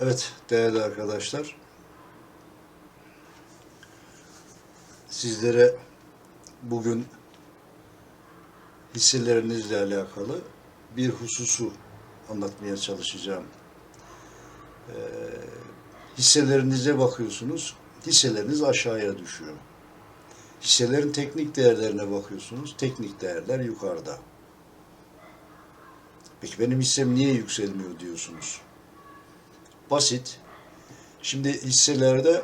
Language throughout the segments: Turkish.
Evet değerli arkadaşlar. Sizlere bugün hisselerinizle alakalı bir hususu anlatmaya çalışacağım. Ee, hisselerinize bakıyorsunuz, hisseleriniz aşağıya düşüyor. Hisselerin teknik değerlerine bakıyorsunuz, teknik değerler yukarıda. Peki benim hissem niye yükselmiyor diyorsunuz? Basit. Şimdi hisselerde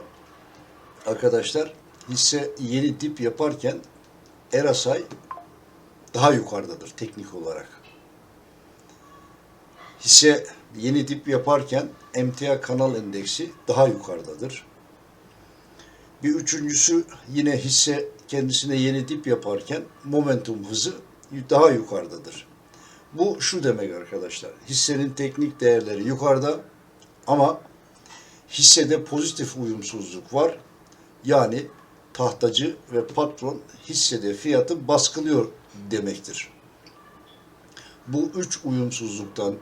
arkadaşlar hisse yeni dip yaparken Erasay daha yukarıdadır teknik olarak. Hisse yeni dip yaparken emtia kanal endeksi daha yukarıdadır. Bir üçüncüsü yine hisse kendisine yeni dip yaparken momentum hızı daha yukarıdadır. Bu şu demek arkadaşlar. Hissenin teknik değerleri yukarıda ama hissede pozitif uyumsuzluk var. Yani tahtacı ve patron hissede fiyatı baskılıyor demektir. Bu üç uyumsuzluktan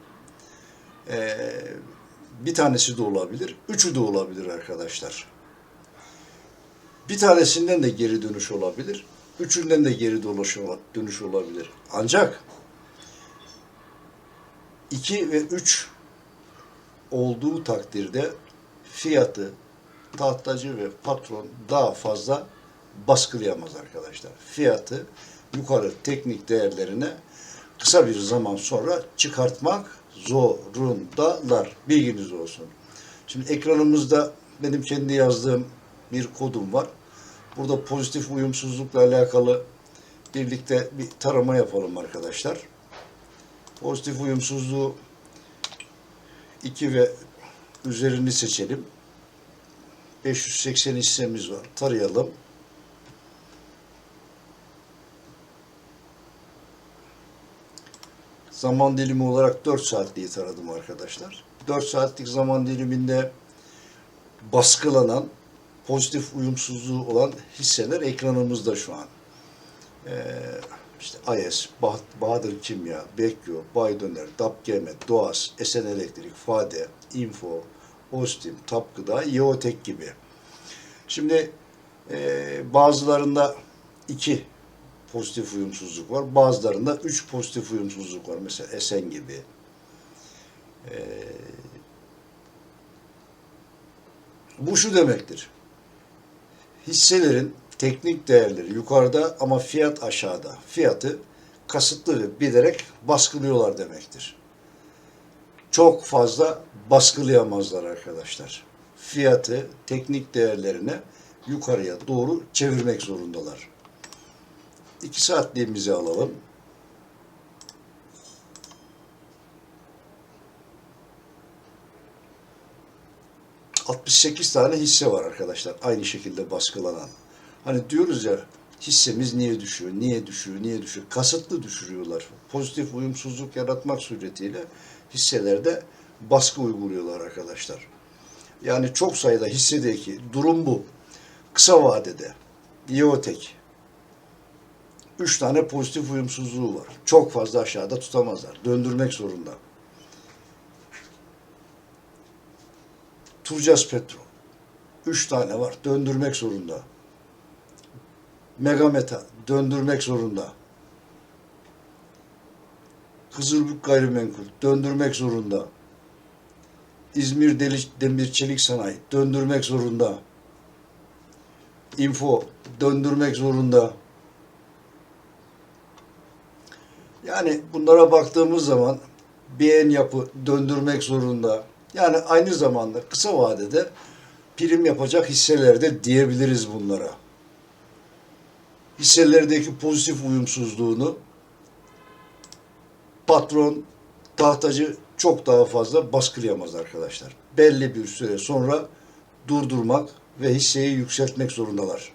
eee, bir tanesi de olabilir, üçü de olabilir arkadaşlar. Bir tanesinden de geri dönüş olabilir, üçünden de geri dönüş ola- dönüş olabilir. Ancak 2 ve 3 olduğu takdirde fiyatı tahtacı ve patron daha fazla baskılayamaz arkadaşlar. Fiyatı yukarı teknik değerlerine kısa bir zaman sonra çıkartmak zorundalar. Bilginiz olsun. Şimdi ekranımızda benim kendi yazdığım bir kodum var. Burada pozitif uyumsuzlukla alakalı birlikte bir tarama yapalım arkadaşlar. Pozitif uyumsuzluğu 2 ve üzerini seçelim. 580 hissemiz var. Tarayalım. Zaman dilimi olarak 4 saatliği taradım arkadaşlar. 4 saatlik zaman diliminde baskılanan, pozitif uyumsuzluğu olan hisseler ekranımızda şu an. Ee, işte AES, Bah- Bahadır Kimya, Bekyo, Baydöner, Dapgm, Doğas, Esen Elektrik, Fade, Info, Ostim, Tap Gıda, Yeotek gibi. Şimdi e, bazılarında iki pozitif uyumsuzluk var. Bazılarında üç pozitif uyumsuzluk var. Mesela Esen gibi. E, bu şu demektir. Hisselerin teknik değerleri yukarıda ama fiyat aşağıda. Fiyatı kasıtlı ve bilerek baskılıyorlar demektir. Çok fazla baskılayamazlar arkadaşlar. Fiyatı teknik değerlerine yukarıya doğru çevirmek zorundalar. 2 saatliğimizi alalım. ...68 tane hisse var arkadaşlar. Aynı şekilde baskılanan. Hani diyoruz ya hissemiz niye düşüyor, niye düşüyor, niye düşüyor? Kasıtlı düşürüyorlar. Pozitif uyumsuzluk yaratmak suretiyle hisselerde baskı uyguluyorlar arkadaşlar. Yani çok sayıda hissedeki durum bu. Kısa vadede Yeotek, üç tane pozitif uyumsuzluğu var. Çok fazla aşağıda tutamazlar. Döndürmek zorunda. Turcas Petrol. Üç tane var. Döndürmek zorunda. Megameta döndürmek zorunda. Kızılbük Gayrimenkul döndürmek zorunda. İzmir Deli- Demir Çelik Sanayi döndürmek zorunda. Info döndürmek zorunda. Yani bunlara baktığımız zaman beğen yapı döndürmek zorunda. Yani aynı zamanda kısa vadede prim yapacak hisselerde diyebiliriz bunlara. Hisselerdeki pozitif uyumsuzluğunu patron, tahtacı çok daha fazla baskılayamaz arkadaşlar. Belli bir süre sonra durdurmak ve hisseyi yükseltmek zorundalar.